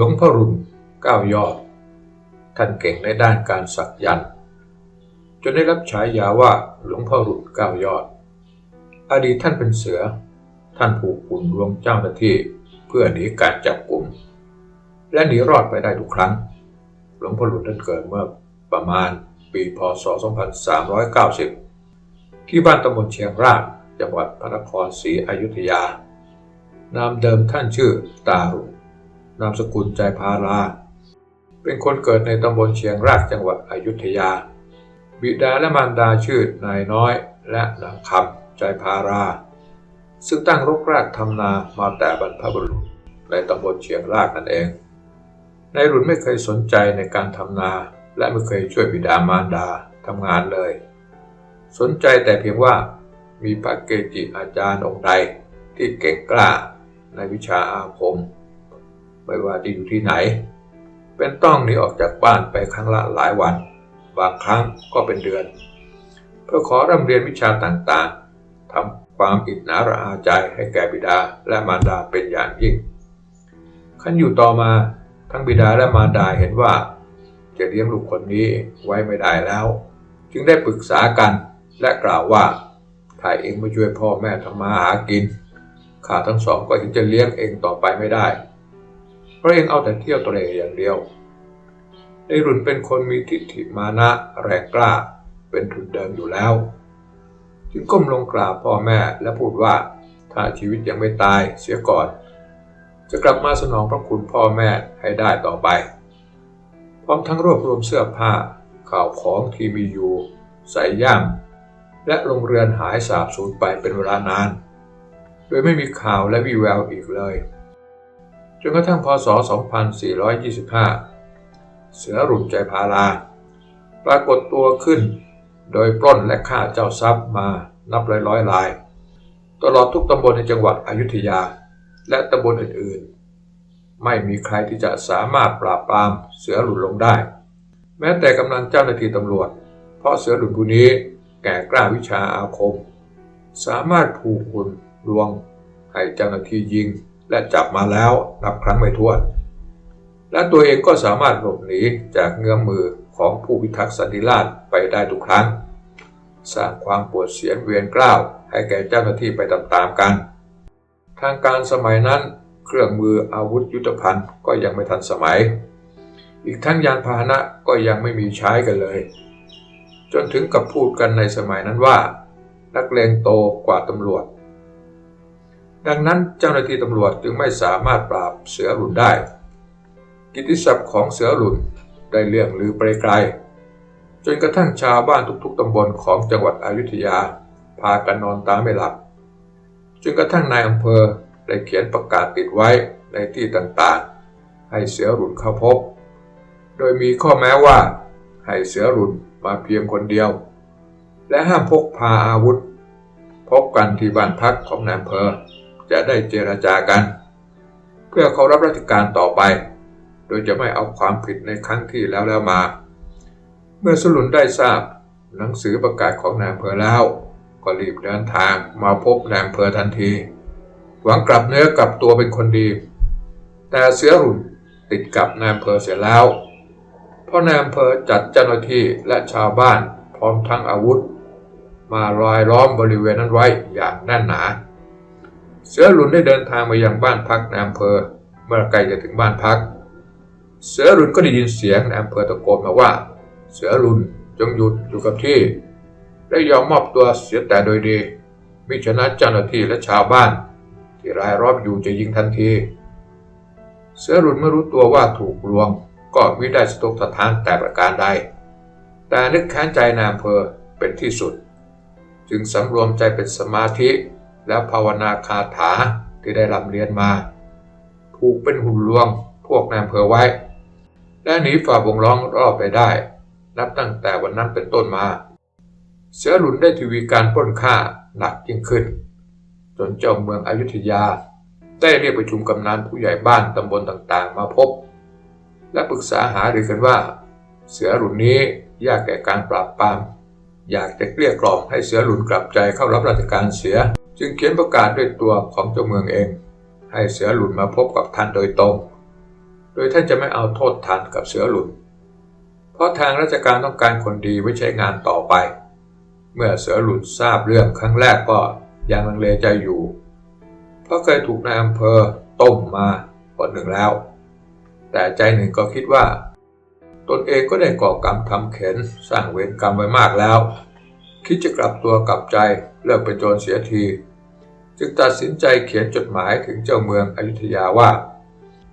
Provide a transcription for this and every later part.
หลวงพ่อรุ่นเก้ายอด ท่านเก่งในด้านการสักยันต์จนได้รับฉายาว่าหลวงพ่อรุ่นเก้ายอด อดีตท่านเป็นเสือ ท่านผูกขุนรวมเจ้าหน้าที่เพื่อหนีการจับกลุ่ม และหนีรอดไปได้ทุกครั้ง หลวงพ่อรุ่นท่านเกิดเมื่อประมาณปีพศ 2390 ที่บ้านตำบลเชียงรากจังหวัดพระนครศรีอยุธยานามเดิมท่านชื่อตารุ่ง นามสกุลใจพารา เป็นคนเกิดในตำบลเชียงรากจังหวัดอยุธยา บิดาและมารดาชื่อนายน้อยและนางคำใจพารา ซึ่งตั้งรกรากทำนามาแต่บรรพบุรุษในตำบลเชียงรากนั่นเอง นายรุ่นไม่เคยสนใจในการทำนา และไม่เคยช่วยบิดามารดาทำงานเลย สนใจแต่เพียงว่ามีพระเกจิอาจารย์องค์ใดที่เก่งกล้าในวิชาอาคม ไม่ว่าจะอยู่ที่ไหน เป็นต้องหนีออกจากบ้านไปครั้งละหลายวัน บางครั้งก็เป็นเดือน เพื่อขอร่ำเรียนวิชาต่างๆทำความอิจฉาระอาใจให้แก่บิดาและมารดาเป็นอย่างยิ่งขั้นอยู่ต่อมาทั้งบิดาและมารดาเห็นว่า จะเลี้ยงลูกคนนี้ไว้ไม่ได้แล้ว จึงได้ปรึกษากันและกล่าวว่าถ้าเองไม่ช่วยพ่อแม่ทำมาหากินข้าทั้งสองก็จะเลี้ยงเองต่อไปไม่ได้ เพราะเองเอาแต่เที่ยวตัวเองอย่างเดียวในรุ่นเป็นคนมีทิฏฐิมานะแรงกล้าเป็นทุนเดิมอยู่แล้ว จึงก้มลงกราบพ่อแม่และพูดว่าถ้าชีวิตยังไม่ตายเสียก่อน จะกลับมาสนองพระคุณพ่อแม่ให้ได้ต่อไป พร้อมทั้งรวบรวมเสื้อผ้าข่าวของที่มีอยู่ใส่ย่ามและโรงเรือนหายสาบสูญไปเป็นเวลานาน โดยไม่มีข่าวและวิแววอีกเลย จนกระทั่งพศ 2425 เสือรุ่นใจพาราปรากฏตัวขึ้น โดยปล้นและฆ่าเจ้าทรัพย์มานับร้อยร้อยราย ตลอดทุกตำบลในจังหวัดอยุธยา และตำบลอื่นๆ ไม่มีใครที่จะสามารถปราบปรามเสือหลุนลงได้ แม้แต่กำลังเจ้าหน้าที่ตำรวจ เพราะเสือหลุนผู้นี้แก่กล้าวิชาอาคม สามารถผูกหุ่นลวงให้เจ้าหน้าที่ยิง และจับมาแล้วนับครั้งไม่ถ้วน และตัวเองก็สามารถหลบหนีจากเงื้อมมือของผู้พิทักษ์สันติราษฎร์ไปได้ทุกครั้ง สร้างความปวดเสียนเวียนกล้าวให้แก่เจ้าหน้าที่ไปตามๆกัน ทางการสมัยนั้นเครื่องมืออาวุธยุทโธภัณฑ์ก็ยังไม่ทันสมัย อีกทั้งยานพาหนะก็ยังไม่มีใช้กันเลย จนถึงกับพูดกันในสมัยนั้นว่า นักเลงโตกว่าตำรวจ ดังนั้นเจ้าหน้าที่ตำรวจจึงไม่สามารถปราบเสือหลุนได้ กิตติศัพท์ของเสือหลุนได้เลื่องลือไปไกล จนกระทั่งชาวบ้านทุกๆตำบลของจังหวัดอยุธยา พากันนอนตาไม่หลับ จนกระทั่งนายอำเภอได้เขียนประกาศติดไว้ในที่ต่างๆ ให้เสือหลุนเข้าพบ โดยมีข้อแม้ว่า ให้เสือหลุนมาเพียงคนเดียว และห้ามพกพาอาวุธ พบกันที่บ้านพักของนายอำเภอ จะได้เจรจากัน เพื่อเขารับราชการต่อไป โดยจะไม่เอาความผิดในครั้งที่แล้วแล้วมา เมื่อสลุนได้ทราบหนังสือประกาศของนายอำเภอแล้ว ก็รีบเดินทางมาพบนายอำเภอทันที หวังกลับเนื้อกลับตัวเป็นคนดี แต่เสือรุ่นติดกับนายอำเภอเสียแล้วเพราะนายอำเภอจัดเจ้าหน้าที่และชาวบ้านพร้อมทั้งอาวุธ มารายล้อมบริเวณนั้นไว้อย่างแน่นหนา เสือหลุนได้เดินทางมายังบ้านพักในอำเภอ เมื่อใกล้จะถึงบ้านพัก เสือหลุนก็ได้ยินเสียงในอำเภอตะโกนมาว่า เสือหลุนจงหยุดอยู่กับที่และยอมมอบตัวเสียแต่โดยดี มิฉะนั้นเจ้าหน้าที่และชาวบ้าน ที่รายรอบอยู่จะยิงทันที เสือหลุนไม่รู้ตัวว่าถูกลวง ก็มิได้สะทกสะท้านแต่ประการใด แต่นึกแค้นใจนายอำเภอเป็นที่สุด จึงสำรวมใจเป็นสมาธิ แล้วภาวนาคาถาที่ได้รำเรียนมาผูกเป็นหุ่นลวงพวกนายอำเภอไว้ และหนีฝ่าวงล้อมรอบไปได้ นับตั้งแต่วันนั้นเป็นต้นมา เสือหลุนได้ทีวีการป้นฆ่าหนักยิ่งขึ้น จนเจ้าเมืองอยุธยา ได้เรียกประชุมกำนันผู้ใหญ่บ้านตำบลต่างๆ มาพบ และปรึกษาหารือกันว่า เสือหลุนนี้ยากแก่การปราบปรามอยากจะเกลี้ยกล่อมให้เสือหลุนกลับใจเข้ารับราชการเสีย จึงเขียนประกาศด้วยตัวของเจ้าเมืองเอง ให้เสือหลุนมาพบกับท่านโดยตรง โดยท่านจะไม่เอาโทษทันกับเสือหลุน เพราะทางราชการต้องการคนดีไว้ใช้งานต่อไป เมื่อเสือหลุนทราบเรื่องครั้งแรกก็ยังลังเลใจอยู่ เพราะเคยถูกนายอำเภอต้มมาก่อนหนึ่งแล้ว แต่ใจหนึ่งก็คิดว่า ตนเองก็ได้ก่อกรรมทำเข็นสร้างเวรกรรมไว้มากแล้ว คิดจะกลับตัวกลับใจเลิกเป็นโจรเสียที จึงตัดสินใจเขียนจดหมายถึงเจ้าเมืองอยุธยาว่า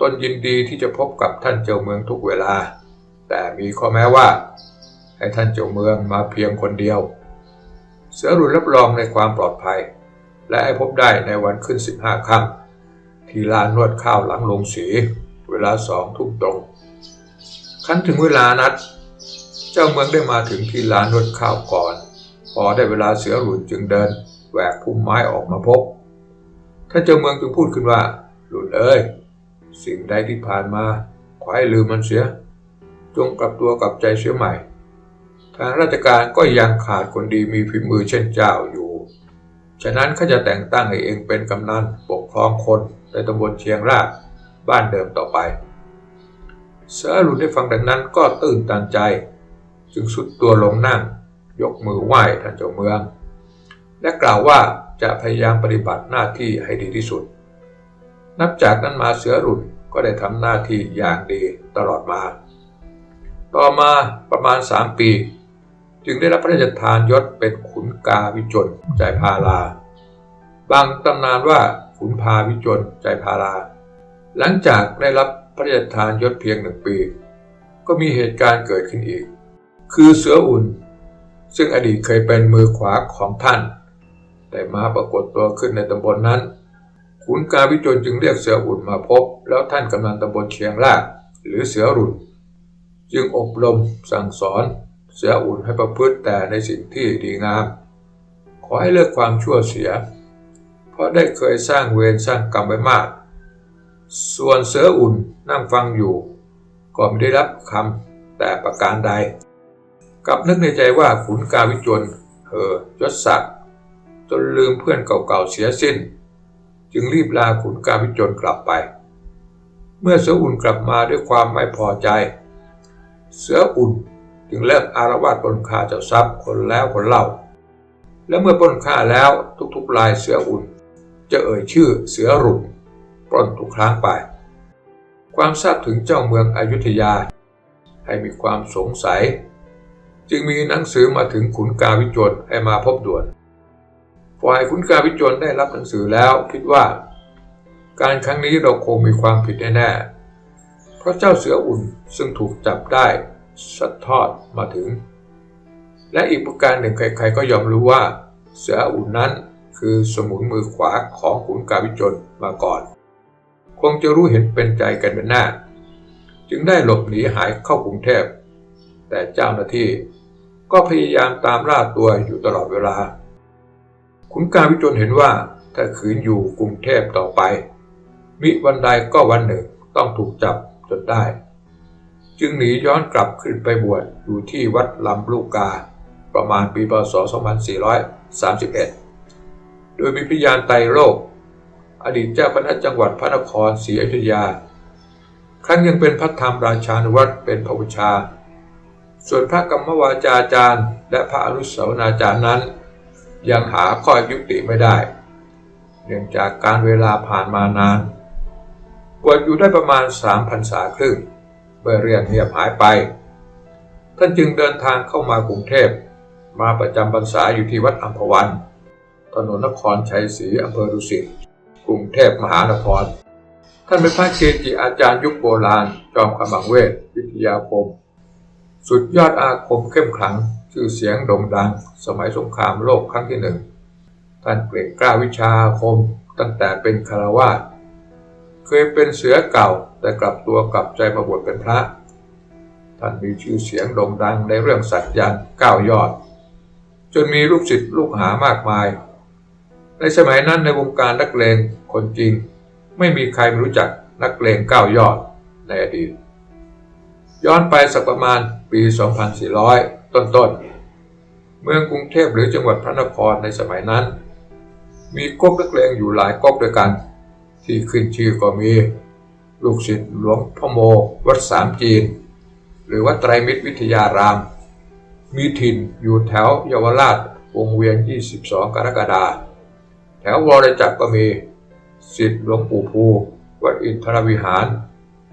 ตนยินดีที่จะพบกับท่านเจ้าเมืองทุกเวลา แต่มีข้อแม้ว่า ให้ท่านเจ้าเมืองมาเพียงคนเดียว เสือรุนรับรองในความปลอดภัย และให้พบได้ในวันขึ้น 15ค่ำที่ลานนวดข้าวหลังลงสี เวลาสองทุ่มตรงคันถึงเวลานัด เจ้าเมืองได้มาถึงที่ลานนวดข้าวก่อน พอได้เวลาเสือรุนจึงเดิน แหวกพุ่มไม้ออกมาพบท่านเจ้าเมืองจึงพูดขึ้นว่า หลุนเอ้ย สิ่งใดที่ผ่านมาขอให้ลืมมันเสีย จงกลับตัวกลับใจเสียใหม่ ทางราชการก็ยังขาดคนดีมีฝีมือเช่นเจ้าอยู่ ฉะนั้นข้าจะแต่งตั้งให้เองเป็นกำนันปกครองคนในตำบลเชียงรากบ้านเดิมต่อไปเสือหลุนได้ฟังดังนั้นก็ตื่นตันใจ จึงสุดตัวลงนั่ง ยกมือไหว้ท่านเจ้าเมือง และกล่าวว่าจะพยายามปฏิบัติหน้าที่ให้ดีที่สุด นับจากนั้นมาเสือรุ่นก็ได้ทำหน้าที่อย่างดีตลอดมา ต่อมาประมาณ 3 ปี จึงได้รับพระราชทานยศเป็นขุนกาวิจนใจพาลา บางตำนานว่าขุนพาวิจนใจพาลา หลังจากได้รับพระราชทานยศเพียงหนึ่งปี ก็มีเหตุการณ์เกิดขึ้นอีก คือเสืออุ่น ซึ่งอดีตเคยเป็นมือขวาของท่าน ได้มาปรากฏตัวขึ้นในตำบลนนั้น ขุนกาวิจนจึงเรียกเสืออุ่นมาพบ แล้วท่านกำนันตำบลเชียงรากหรือเสือรุ่น จึงอบรมสั่งสอน เสืออุ่นให้ประพฤติแต่ในสิ่งที่ดีงาม ขอให้เลิกความชั่วเสีย เพราะได้เคยสร้างเวรสร้างกรรมไว้มาก ส่วนเสืออุ่นนั่งฟังอยู่ ก็ไม่ได้รับคำแต่ประการใดกลับนึกในใจว่าขุนกาวิจนเออยศศักดิ์ จนลืมเพื่อนเก่าๆเสียสิ้น จึงรีบลาขุนกาวิจนกลับไป เมื่อเสืออุ่นกลับมาด้วยความไม่พอใจ เสืออุ่นจึงเลิกอารวาสปนฆ่าเจ้าทรัพย์คนแล้วคนเล่า และเมื่อปนฆ่าแล้วทุกๆลายเสืออุ่น จะเอ่ยชื่อเสือรุ่นปล้นทุกครั้งไป ความทราบถึงเจ้าเมืองอยุธยา ให้มีความสงสัย จึงมีหนังสือมาถึงขุนกาวิจนให้มาพบด่วน ฝ่ายคุณกาวิจนได้รับหนังสือแล้วคิดว่า การครั้งนี้เราคงมีความผิดแน่ๆเพราะเจ้าเสืออุ่นซึ่งถูกจับได้สัดทอดมาถึง และอีกประการหนึ่งใครๆก็ยอมรู้ว่า เสืออุ่นนั้นคือสมุนมือขวาของขุนกาวิจนมาก่อน คงจะรู้เห็นเป็นใจกันเป็นหน้า จึงได้หลบหนีหายเข้ากรุงเทพ แต่เจ้าหน้าที่ก็พยายามตามล่าตัวอยู่ตลอดเวลา ขุนกาวิจนเห็นว่าถ้าขืนอยู่กรุงเทพต่อไป มิวันใดก็วันหนึ่งต้องถูกจับจนได้ จึงหนีย้อนกลับขึ้นไปบวชอยู่ที่วัดลำลูกกา ประมาณปีพศ 2431 โดยมีพิยานไตโรค อดีตเจ้าคณะจังหวัดพระนครศรีอยุธยา ครั้งยังเป็นพระธรรมราชานุวัตรเป็นพระวิชา ส่วนพระกรรมวาจาจารย์ และพระอนุสาวนาจารย์นั้น ยังหาข้อยุติไม่ได้ เนื่องจากการเวลาผ่านมานานบวชอยู่ได้ประมาณสามพรรษาครึ่งเมื่อเรียนเงียบหายไป ท่านจึงเดินทางเข้ามากรุงเทพ มาประจำพรรษาอยู่ที่วัดอัมพวัน ถนนนครชัยศรีอำเภอดุสิตกรุงเทพมหานคร ท่านเป็นพระเกจิอาจารย์ยุคโบราณ จอมขมังเวท วิทยาคม สุดยอดอาคมเข้มขลัง ชื่อเสียงโด่งดัง สมัยสงครามโลกครั้งที่หนึ่ง ท่านเกรงกล้าวิชาคมตั้งแต่เป็นคารวาสเคยเป็นเสือเก่าแต่กลับตัวกลับใจมาบวชเป็นพระ ท่านมีชื่อเสียงโด่งดังในเรื่องสัจยันก้าวยอด จนมีลูกศิษย์ลูกหามากมาย ในสมัยนั้นในวงการนักเลงคนจริง ไม่มีใครรู้จักนักเลงก้าวยอดในอดีต ย้อนไปสักประมาณปี 2400 ต้นๆ เมืองกรุงเทพหรือจังหวัดพระนครในสมัยนั้น มีก๊กนักเลงอยู่หลายก๊กด้วยกัน ที่ขึ้นชื่อก็มีลูกศิษย์หลวงพ่อโม วัดสามจีน หรือวัดไตรมิตรวิทยาราม มีถิ่นอยู่แถวเยาวราชวงเวียน 22 กรกฎาคมแถววรจักรก็มีศิษย์หลวงปู่ภู วัดอินทรวิหาร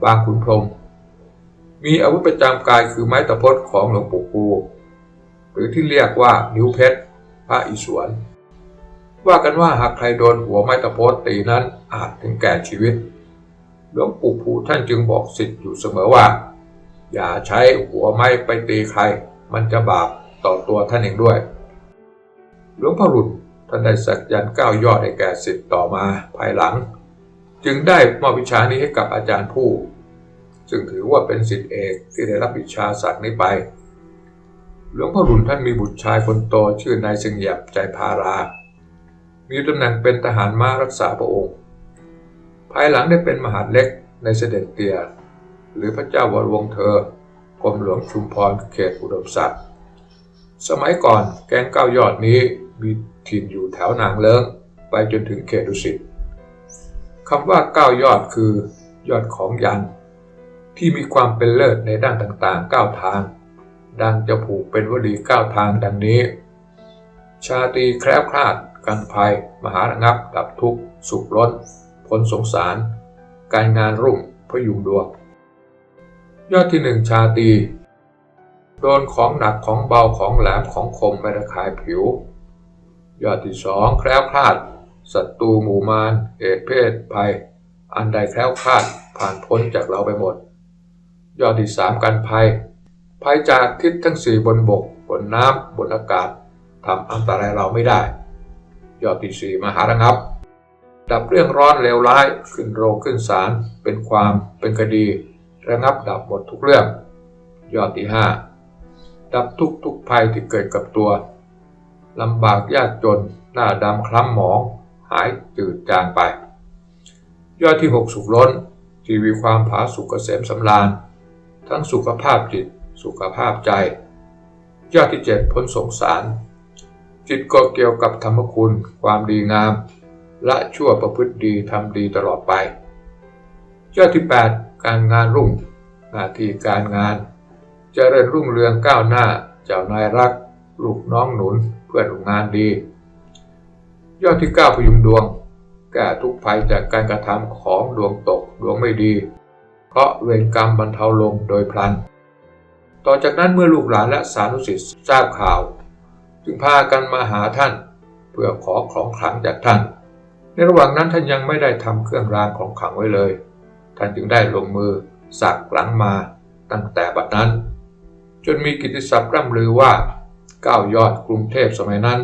บางขุนพรหม มีอาวุธประจำกายคือไม้ตะพดของหลวงปู่ภูหรือที่เรียกว่านิ้วเพชรพระอิศวรว่ากันว่าหากใครโดนหัวไม้ตะพดตีนั้นอาจถึงแก่ชีวิต หลวงปู่ภูท่านจึงบอกสิทธิ์อยู่เสมอว่า อย่าใช้หัวไม้ไปตีใคร มันจะบาปต่อตัวท่านเองด้วย หลวงพ่อหลุดท่านได้สักยันเก้ายอดให้แก่สิทธิ์ต่อมาภายหลัง จึงได้มอบวิชานี้ให้กับอาจารย์ผู้ ซึ่งถือว่าเป็นสิทธิเอกที่ได้รับวิชาศักดิ์นี้ไป หลวงพ่อหลุนท่านมีบุตรชายคนโตชื่อนายสิงหยับใจพารา มีตำแหน่งเป็นทหารม้ารักษาพระองค์ ภายหลังได้เป็นมหาดเล็กในเสด็จเตีย หรือพระเจ้าวรวงเธอกรมหลวงชุมพรเขตอุดมศักดิ์สมัยก่อนแก๊งเก้ายอดนี้มีถิ่นอยู่แถวนางเลิ้งไปจนถึงเขตดุสิตคำว่าเก้ายอดคือยอดของยัน ที่มีความเป็นเลิศในด้านต่างๆเก้าทาง ดังจะผูกเป็นวลีเก้าทางดังนี้ ชาตีแคล้วคลาด กันภัย มหาระงับ ดับทุกข์ สุขล้นพ้นสงสาร การงานรุ่งพยุงดวงยอดที่หนึ่งชาตี โดนของหนักของเบาของแหลมของคมไม่ระคายผิว ยอดที่สองแคล้วคลาดศัตรูหมู่มารเหตุเพศภัย อันใดแคล้วคลาดผ่านพ้นจากเราไปหมด ยอดที่สามกันภัย ภัยจากทิศทั้งสี่บนบก บนน้ำบนอากาศทำอันตรายเราไม่ได้ยอดที่สี่มหาระงับ ดับเรื่องร้อนเลวร้ายขึ้นโรงขึ้นศาลเป็นความเป็นคดี ระงับดับหมดทุกเรื่องยอดที่ห้าดับทุกทุกภัยที่เกิดกับตัวลำบากยากจนหน้าดำคล้ำหมอง หายจืดจางไปยอดที่ 6 สุขล้น ทีวีความผาสุกเกษมสำราญ ทั้งสุขภาพจิต สุขภาพใจยอดที่7พ้นสงสาร จิตก็เกี่ยวกับธรรมคุณ ความดีงาม ละชั่วประพฤติดีทำดีตลอดไปยอดที่ 8 การงานรุ่ง หน้าที่การงานจเจริญรุ่งเรืองก้าวหน้า เจ้านายรัก ลูกน้องหนุนเพื่อนร่วมงานดี ยอดที่ 9 พยุงดวง แก้ทุกภัยจากการกระทำของดวงตกดวงไม่ดี เพราะเวรกรรมบรรเทาลงโดยพลัน ต่อจากนั้นเมื่อลูกหลานและสานุสิทธิ์ทราบข่าว จึงพากันมาหาท่าน เพื่อขอของขลังจากท่าน ในระหว่างนั้นท่านยังไม่ได้ทำเครื่องรางของขลังไว้เลย ท่านจึงได้ลงมือสักหลังมาตั้งแต่บัดนั้น จนมีกิตติศัพท์ร่ำลือว่าก้าวยอดกรุงเทพสมัยนั้น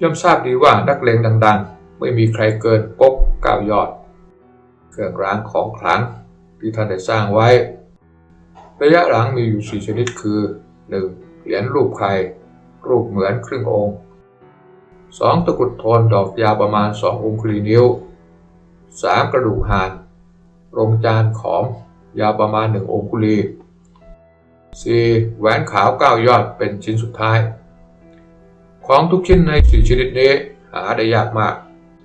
ย่อมทราบดีว่านักเลงดัง ๆ ไม่มีใครเกินก๊กก้าวยอด เครื่องรางของขลัง ที่ท่านได้สร้างไว้ ระยะหลังมีอยู่สี่ชนิดคือ 1. เหรียญรูปไข่รูปเหมือนครึ่งองค์ 2. ตะกรุดโทนดอกยาวประมาณ 2 องคุลีนิ้ว 3. กระดูกห่านรงจานขอม ยาวประมาณ 1 องคุลี 4. แหวนขาว 9 ยอดเป็นชิ้นสุดท้าย ของทุกชิ้นในสี่ชนิดนี้หาได้ยากมาก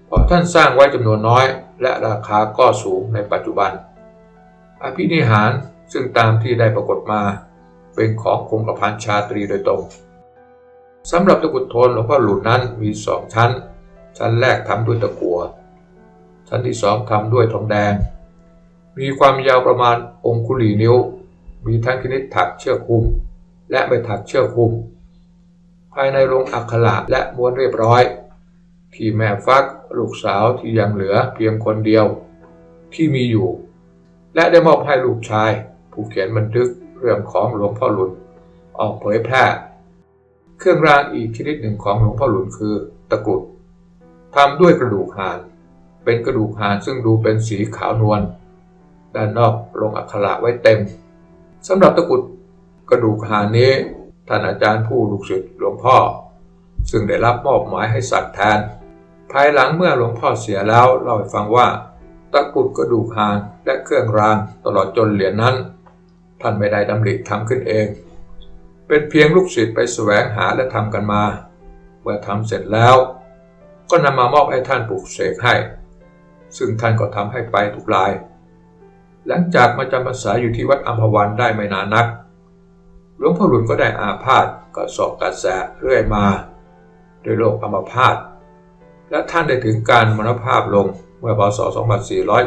เพราะท่านสร้างไว้จำนวนน้อย และราคาก็สูงในปัจจุบัน อภินิหารซึ่งตามที่ได้ปรากฏมา เป็นของคงกระพันชาตรีโดยตรงสำหรับตะกุดโทนหลวงพ่อหลุนนั้นมีสองชั้น ชั้นแรกทำด้วยตะกัว ชั้นที่สองทำด้วยทองแดง มีความยาวประมาณองคุลีนิ้ว มีทั้งชนิดถักเชือกคุม และไม่ถักเชือกคุม ภายในโรงอักขระและม้วนเรียบร้อย ที่แม่ฟักลูกสาวที่ยังเหลือเพียงคนเดียว ที่มีอยู่ และได้มอบให้ลูกชาย ผู้เขียนบันทึกเรื่องของหลวงพ่อหลุนออกเผยแพร่ เครื่องรางอีกชนิดหนึ่งของหลวงพ่อหลุนคือตะกรุดทำด้วยกระดูกห่าน เป็นกระดูกห่านซึ่งดูเป็นสีขาวนวลด้านนอกลงอักขระไว้เต็มสำหรับตะกรุดกระดูกหานนี้ท่านอาจารย์ผู้ลูกศิษย์หลวงพ่อ ซึ่งได้รับมอบหมายให้สักแทน ภายหลังเมื่อหลวงพ่อเสียแล้วเล่าให้ฟังว่า ตะกรุดกระดูกหานและเครื่องรางตลอดจนเหรียญนนั้น ท่านไม่ได้ดำริทำขึ้นเอง เป็นเพียงลูกศิษย์ไปแสวงหาและทำกันมา เมื่อทำเสร็จแล้ว ก็นำมามอบให้ท่านปลูกเสกให้ ซึ่งท่านก็ทำให้ไปทุกราย หลังจากมาจำพรรษาอยู่ที่วัดอัมพวันได้ไม่นานนักหลวงพ่อหลุนก็ได้อาพาธก็สอบกัดแสะเรื่อยมา ด้วยโรคอัมพาตและท่านได้ถึงการมรณภาพลง เมื่อพศ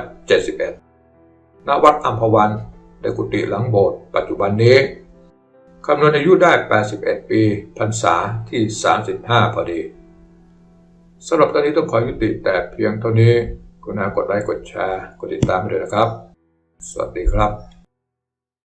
2471 ณ วัดอัมพวันในกุฏิหลังโบสถ์ปัจจุบันนี้คำนวณอายุได้ 81 ปีพรรษาที่ 35 พอดีสำหรับตอนนี้ต้องขอยุติแต่เพียงเท่านี้กรุณากดไลค์กดแชร์ กดติดตามได้วยนะครับ สวัสดีครับ